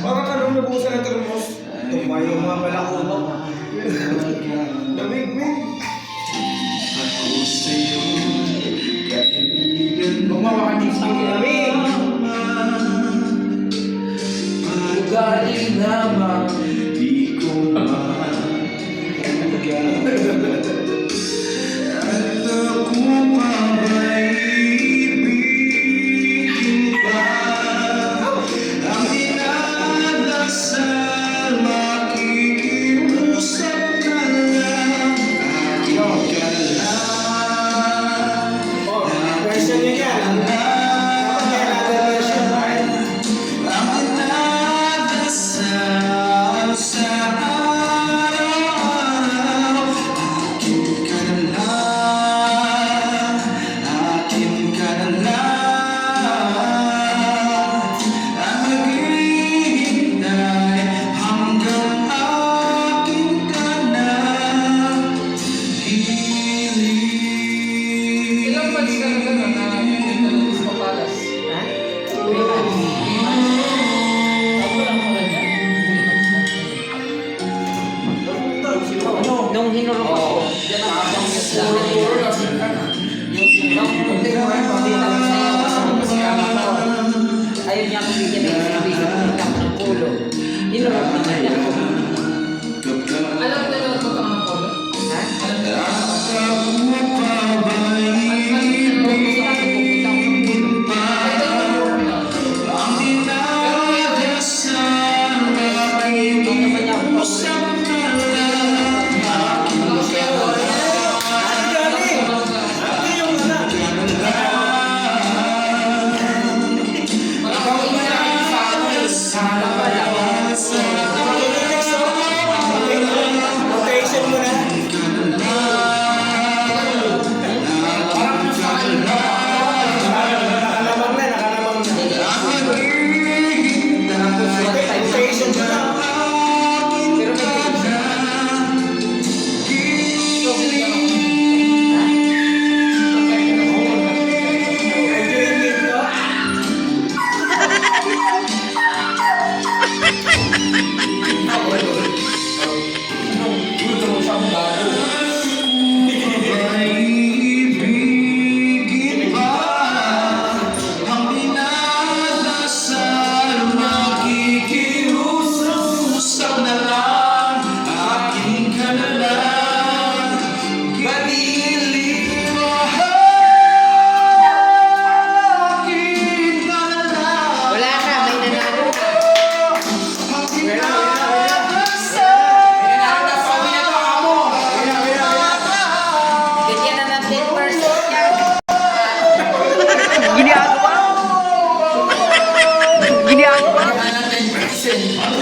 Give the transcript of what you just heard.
Parang kanong nabuhusan ng termos. Tumayo mga pala ko ba? Lamig, men. Gumawa ka ng isang lamig. Galing naman 能不听着说？哦，先拿香烟。我我这要。谢谢